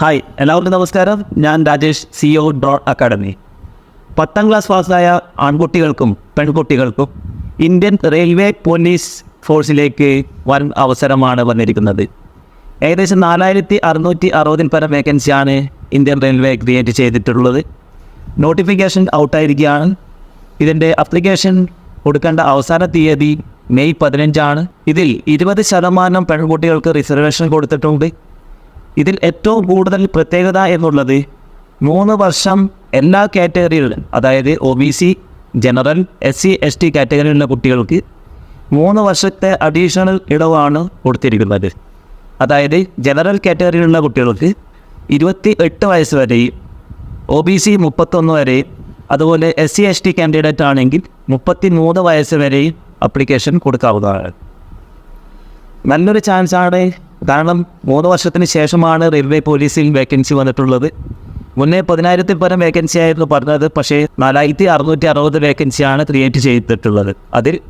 Hi എല്ലാവർക്കും നമസ്കാരം. ഞാൻ രാജേഷ് സിഒ ഒ ഡ്രോട്ട് അക്കാഡമി പത്താം ക്ലാസ് പാസ്സായ ആൺകുട്ടികൾക്കും പെൺകുട്ടികൾക്കും ഇന്ത്യൻ റെയിൽവേ പോലീസ് ഫോഴ്സിലേക്ക് വൻ അവസരമാണ് വന്നിരിക്കുന്നത്. ഏകദേശം നാലായിരത്തി അറുന്നൂറ്റി അറുപതിൽ പരം വേക്കൻസിയാണ് ഇന്ത്യൻ റെയിൽവേ ക്രിയേറ്റ് ചെയ്തിട്ടുള്ളത്. നോട്ടിഫിക്കേഷൻ ഔട്ടായിരിക്കുകയാണ് ഇതിന്റെ അപ്ലിക്കേഷൻ കൊടുക്കേണ്ട അവസാന തീയതി മെയ് പതിനഞ്ചാണ്. ഇതിൽ ഇരുപത് ശതമാനം പെൺകുട്ടികൾക്ക് റിസർവേഷൻ കൊടുത്തിട്ടുണ്ട്. ഇതിൽ ഏറ്റവും കൂടുതൽ പ്രത്യേകത എന്നുള്ളത് മൂന്ന് വർഷം എല്ലാ കാറ്റഗറികളിലും അതായത് O B C general S C S T കാറ്റഗറിയിലുള്ള കുട്ടികൾക്ക് മൂന്ന് വർഷത്തെ അഡീഷണൽ ഇടവാണ് കൊടുത്തിരിക്കുന്നത്. അതായത് ജനറൽ കാറ്റഗറിയിലുള്ള കുട്ടികൾക്ക് ഇരുപത്തി എട്ട് വയസ്സ് വരെയും ഒ ബി സി മുപ്പത്തൊന്ന് വരെയും അതുപോലെ S C S T candidate ആണെങ്കിൽ മുപ്പത്തി മൂന്ന് വയസ്സ് വരെയും അപ്ലിക്കേഷൻ കൊടുക്കാവുന്നതാണ്. നല്ലൊരു ചാൻസാണ് കാരണം മൂന്ന് വർഷത്തിന് ശേഷമാണ് റെയിൽവേ പോലീസിൽ വേക്കൻസി വന്നിട്ടുള്ളത്. മുന്നേ പതിനായിരത്തിൽ പരം വേക്കൻസി ആയിരുന്നു പറഞ്ഞത്. പക്ഷേ നാലായിരത്തി അറുന്നൂറ്റി അറുപത് വേക്കൻസിയാണ് ക്രിയേറ്റ് ചെയ്തിട്ടുള്ളത്. അതിൽ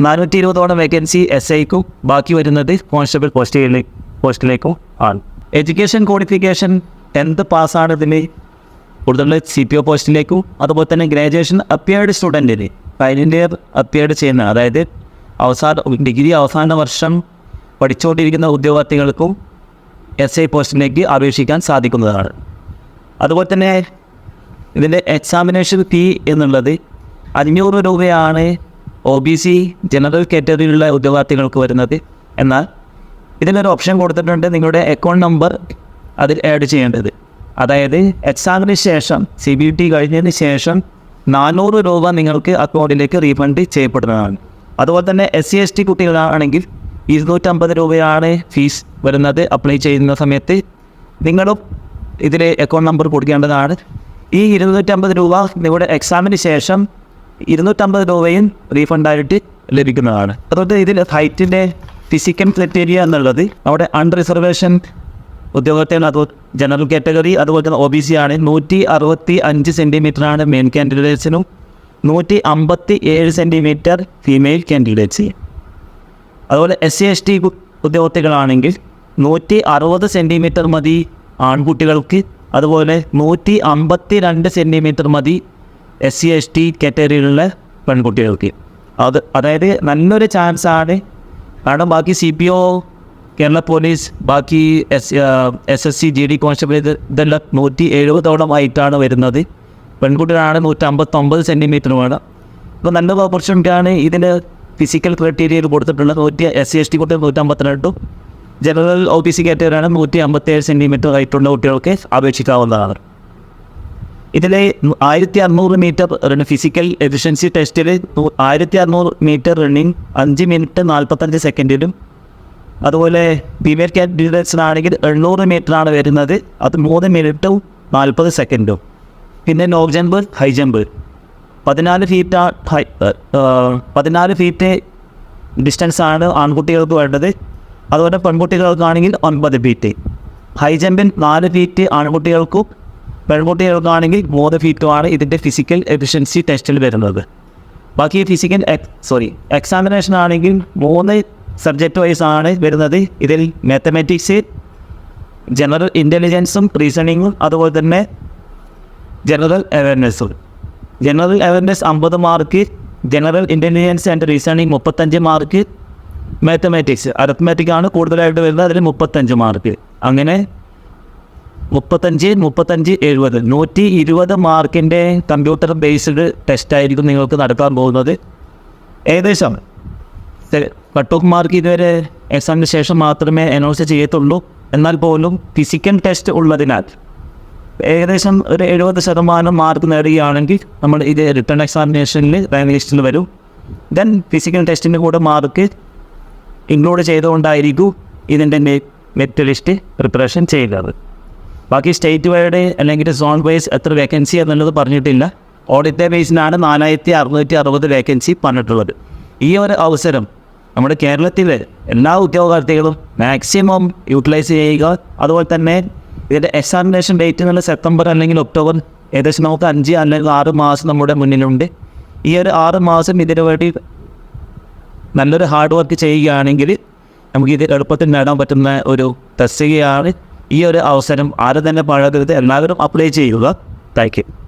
നാനൂറ്റി ഇരുപതോളം വേക്കൻസി എസ് ഐക്കും ബാക്കി വരുന്നത് കോൺസ്റ്റബിൾ പോസ്റ്റിലെ പോസ്റ്റിലേക്കും ആണ്. എഡ്യൂക്കേഷൻ ക്വാളിഫിക്കേഷൻ ടെൻത്ത് പാസ്സാണ് ഇതിന്? കൂടുതൽ സി പി ഒ പോസ്റ്റിലേക്കും അതുപോലെ തന്നെ ഗ്രാജുവേഷൻ അപ്പിയേർഡ് സ്റ്റുഡന്റിന് ഫൈനൽ ഇയർ അപ്പിയേർഡ് ചെയ്യുന്ന അതായത് അവസാന ഡിഗ്രി അവസാന വർഷം പഠിച്ചുകൊണ്ടിരിക്കുന്ന ഉദ്യോഗാർത്ഥികൾക്കും എസ് ഐ പോസ്റ്റിലേക്ക് അപേക്ഷിക്കാൻ സാധിക്കുന്നതാണ്. അതുപോലെ തന്നെ ഇതിന്റെ എക്സാമിനേഷൻ ഫീ എന്നുള്ളത് അഞ്ഞൂറ് രൂപയാണ് ഒ ബി സി ജനറൽ കാറ്റഗറിയിലുള്ള ഉദ്യോഗാർത്ഥികൾക്ക് വരുന്നത്. എന്നാൽ ഇതിനൊരു ഓപ്ഷൻ കൊടുത്തിട്ടുണ്ട് നിങ്ങളുടെ അക്കൗണ്ട് നമ്പർ അതിൽ ആഡ് ചെയ്യേണ്ടത്. അതായത് എക്സാമിന് ശേഷം സി ബി ടി കഴിഞ്ഞതിന് ശേഷം നാനൂറ് രൂപ നിങ്ങൾക്ക് അക്കൗണ്ടിലേക്ക് റീഫണ്ട് ചെയ്യപ്പെടുന്നതാണ്. അതുപോലെ തന്നെ എസ് സി എസ് ടി കുട്ടികളാണെങ്കിൽ ഇരുന്നൂറ്റമ്പത് രൂപയാണ് ഫീസ് വരുന്നത്. അപ്ലൈ ചെയ്യുന്ന സമയത്ത് നിങ്ങളും ഇതിൽ അക്കൗണ്ട് നമ്പർ കൊടുക്കേണ്ടതാണ്. ഈ ഇരുന്നൂറ്റമ്പത് രൂപ നിങ്ങളുടെ എക്സാമിന് ശേഷം ഇരുന്നൂറ്റമ്പത് രൂപയും റീഫണ്ടായിട്ട് ലഭിക്കുന്നതാണ്. അതുകൊണ്ട് ഇതിൽ ഹൈറ്റിന്റെ ഫിസിക്കൽ ക്രൈറ്റീരിയ എന്നുള്ളത് അവിടെ അൺറിസർവേഷൻ ഉദ്യോഗത്തിൽ അത് ജനറൽ കാറ്റഗറി അതുപോലെ തന്നെ ഒ ബി സി ആണ്. നൂറ്റി അറുപത്തി അഞ്ച് സെന്റിമീറ്ററാണ് മെയിൻ കാൻഡിഡേറ്റ്സിനും നൂറ്റി അമ്പത്തി ഏഴ് സെന്റിമീറ്റർ ഫീമെയിൽ കാൻഡിഡേറ്റ്സ് അതുപോലെ എസ് സി എസ് ടി ഉദ്യോഗത്തികളാണെങ്കിൽ നൂറ്റി അറുപത് സെന്റിമീറ്റർ മതി ആൺകുട്ടികൾക്ക്. അതുപോലെ നൂറ്റി അമ്പത്തി രണ്ട് സെന്റിമീറ്റർ മതി എസ് സി എസ് ടി കാറ്റഗറിയിലുള്ള പെൺകുട്ടികൾക്ക്. അത് അതായത് നല്ലൊരു ചാൻസാണ് കാരണം ബാക്കി C P O Kerala police ബാക്കി S S S C G D constable ഇത് ഇതെല്ലാം നൂറ്റി എഴുപതോളം ആയിട്ടാണ് വരുന്നത്. പെൺകുട്ടികളാണ് നൂറ്റി അമ്പത്തൊമ്പത് സെന്റിമീറ്റർ വേണം. അപ്പോൾ നല്ല ഓപ്പർച്യൂണിറ്റിയാണ് ഇതിന്റെ ഫിസിക്കൽ ക്രൈറ്റീരിയയിൽ കൊടുത്തിട്ടുള്ളത് നൂറ്റി എസ് സി എസ് ടി കുട്ടികൾ നൂറ്റമ്പത്തിരണ്ടും. ജനറൽ ഒ പി സി കാറ്റഗറിയാണ് നൂറ്റി അമ്പത്തേഴ് സെന്റിമീറ്റർ ഹൈറ്റുള്ള കുട്ടികൾക്ക് അപേക്ഷിക്കാവുന്നതാണ്. ഇതിലെ ആയിരത്തി അറുന്നൂറ് മീറ്റർ റണ്ണിങ് ഫിസിക്കൽ എഫിഷ്യൻസി ടെസ്റ്റിൽ ആയിരത്തി അറുന്നൂറ് മീറ്റർ റണ്ണിങ് അഞ്ച് മിനിറ്റ് നാൽപ്പത്തഞ്ച് സെക്കൻഡിലും അതുപോലെ ഫീമെയിൽ കാൻഡിഡേറ്റ്സിനാണെങ്കിൽ എണ്ണൂറ് മീറ്ററാണ് വരുന്നത്. അത് മൂന്ന് മിനിറ്റും നാൽപ്പത് സെക്കൻഡും പിന്നെ ലോങ് ജമ്പ് ഹൈ ജമ്പ് പതിനാല് ഫീറ്റ് ഹൈ പതിനാല് ഫീറ്റ് ഡിസ്റ്റൻസാണ് ആൺകുട്ടികൾക്ക് വേണ്ടത്. അതുപോലെ പെൺകുട്ടികൾക്കാണെങ്കിൽ ഒൻപത് ഫീറ്റ് ഹൈ ജമ്പിൽ നാല് ഫീറ്റ് ആൺകുട്ടികൾക്കും പെൺകുട്ടികൾക്കാണെങ്കിൽ മൂന്ന് ഫീറ്റുമാണ് ഇതിന്റെ ഫിസിക്കൽ എഫിഷ്യൻസി ടെസ്റ്റിൽ വരുന്നത്. ബാക്കി ഫിസിക്കൽ സോറി എക്സാമിനേഷൻ ആണെങ്കിൽ മൂന്ന് സബ്ജക്റ്റ് വൈസ് ആണ് വരുന്നത്. ഇതിൽ മാത്തമാറ്റിക്സ് ജനറൽ ഇന്റലിജൻസും റീസണിങ്ങും അതുപോലെ തന്നെ ജനറൽ അവയർനെസ്സും ജനറൽ അവയർനെസ് അമ്പത് mark general intelligence and reasoning മുപ്പത്തഞ്ച് മാർക്ക് മാത്തമാറ്റിക്സ് അരത്മാറ്റിക് ആണ് കൂടുതലായിട്ട് വരുന്നത് അതിൽ മുപ്പത്തഞ്ച് മാർക്ക്. അങ്ങനെ മുപ്പത്തഞ്ച് മുപ്പത്തഞ്ച് എഴുപത് നൂറ്റി ഇരുപത് മാർക്കിന്റെ കമ്പ്യൂട്ടർ ബേസ്ഡ് ടെസ്റ്റായിരിക്കും നിങ്ങൾക്ക് നടക്കാൻ പോകുന്നത്. ഏകദേശം കട്ട് ഓഫ് മാർക്ക് ഇതുവരെ എക്സാമിന് ശേഷം മാത്രമേ അനൗൺസ് ചെയ്യത്തുള്ളൂ. എന്നാൽ പോലും ഫിസിക്കൽ ടെസ്റ്റ് ഉള്ളതിനാൽ ഏകദേശം ഒരു എഴുപത് ശതമാനം മാർക്ക് നേടുകയാണെങ്കിൽ നമ്മൾ ഇത് റിട്ടേൺ എക്സാമിനേഷനിൽ റാങ്ക് ലിസ്റ്റിൽ വരും. ദെൻ ഫിസിക്കൽ ടെസ്റ്റിന്റെ കൂടെ മാർക്ക് ഇൻക്ലൂഡ് ചെയ്തുകൊണ്ടായിരിക്കും ഇതിന്റെ മെറ്റ് ലിസ്റ്റ് പ്രിപ്പറേഷൻ ചെയ്യുന്നത് ബാക്കി സ്റ്റേറ്റ് വൈഡ് അല്ലെങ്കിൽ സോൺ വൈസ് എത്ര വേക്കൻസി എന്നുള്ളത് പറഞ്ഞിട്ടില്ല. ഓഡിറ്റ് ബേസിനാണ് നാലായിരത്തി അറുന്നൂറ്റി അറുപത് വേക്കൻസി പറഞ്ഞിട്ടുള്ളത്. ഈ ഒരു അവസരം നമ്മുടെ കേരളത്തിലെ എല്ലാ ഉദ്യോഗാർത്ഥികളും മാക്സിമം യൂട്ടിലൈസ് ചെയ്യുക. അതുപോലെ തന്നെ ഇതിന്റെ എക്സാമിനേഷൻ ഡേറ്റ് എന്നുള്ള സെപ്റ്റംബർ അല്ലെങ്കിൽ ഒക്ടോബർ ഏകദേശം നമുക്ക് അഞ്ച് അല്ലെങ്കിൽ ആറ് മാസം നമ്മുടെ മുന്നിലുണ്ട്. ഈ ഒരു ആറ് മാസം ഇതിനു വേണ്ടി നല്ലൊരു ഹാർഡ് വർക്ക് ചെയ്യുകയാണെങ്കിൽ നമുക്ക് ഇത് എളുപ്പത്തിൽ നേടാൻ പറ്റുന്ന ഒരു തസ്തികയാണ് ഈ ഒരു അവസരം ആരും തന്നെ പാഴാക്കരുത്. എല്ലാവരും അപ്ലൈ ചെയ്യുക. Thank you